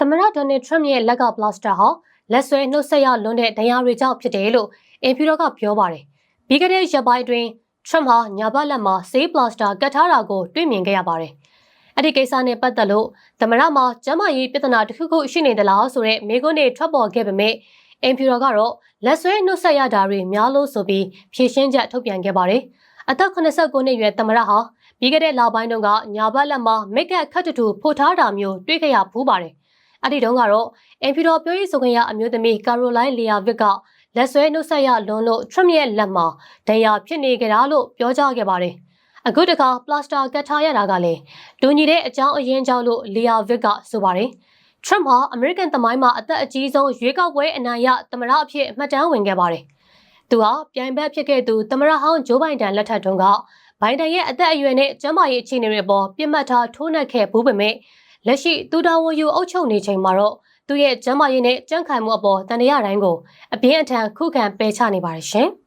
သမ္မတဒေါ်နယ်ထရမ့်ရဲ့လက်ကဘလတ်စတာဟာလက်ဆွဲနှုတ်ဆက်ရလွန်းတဲ့ဒဏ်ရာတွေကြောင့်ဖြစ်တယ်လို့အင်ဖြူတော်ကပြောပါတယ်။ပြီးခဲ့တဲ့ရက်ပိုင်းအတွင်းထရမ့်ဟာညာဘက်လက်မှာဆေးပလတ်စတာကတ်ထားတာကိုတွေ့မြင်ခဲ့ရပါတယ်။အဲ့ဒီကိစ္စနဲ့ပတ်သက်လို့သမ္မတမှာကျန်းမာရေးပြဿနာတစ်ခုခုရှိနေသလားဆိုတဲ့မေးခွန်းတွေထွက်ပေါ်ခဲ့ပေမဲ့အင်ဖြူတော်ကတော့လက်ဆွဲနှုတ်ဆက်ရတာတွေများလို့ဆိုပြီးဖြေရှင်းချက်ထုတ်ပြန်ခဲ့ပါတယ်။အသက်89နှစ်အရွယ်သမ္မတဟာပြီးခဲ့တဲ့လပိုင်းတုန်းကညာဘက်လက်မှာမိတ်ကပ်ခတ်တူတူပို့ထားတာမျိုးတွေ့ခဲ့ရဖူးပါတယ်။ အဲ့ဒီတုန်းကတော့အင်ဖီတော်ပြောရေးဆိုခွင့်ရအမျိုးသမီးကာရိုလိုင်းလီယာဗစ်ကလက်ဆွဲနှုတ်ဆက်ရလွန်လို့ထရမ့်ရဲ့လက်မှာဒဏ်ရာဖြစ်နေကြတာလို့ပြောကြားခဲ့ပါတယ်။အခုတခါပလတ်စတာကတ်ထားရတာကလည်းတူညီတဲ့အကြောင်းအရင်းကြောင့်လို့လီယာဗစ်ကဆိုပါတယ်။ထရမ့်ဟာအမေရိကန်သမိုင်းမှာအသက်အကြီးဆုံးရွေးကောက်ပွဲအနိုင်ရသမ္မတအဖြစ်မှတ်တမ်းဝင်ခဲ့ပါတယ်။သူဟာပြိုင်ဘက်ဖြစ်ခဲ့သူသမ္မတဟောင်းဂျိုးဘိုင်ဒန်လက်ထက်တုန်းကဘိုင်ဒန်ရဲ့အသက်အရွယ်နဲ့ကျန်းမာရေးအခြေအနေတွေပေါ်ပြစ်မှတ်ထားထိုးနှက်ခဲ့ဘူးပေမဲ့ လက်ရှိသူတော်ဝန်ယူအုပ်ချုပ်နေချိန်မှာတော့သူရဲ့ကျန်းမာရေးနဲ့ကြန့်ခိုင်မှုအပေါ်တန်တရားတိုင်းကိုအပြင်းအထန်ခုခံပယ်ချနေပါတယ်ရှင်။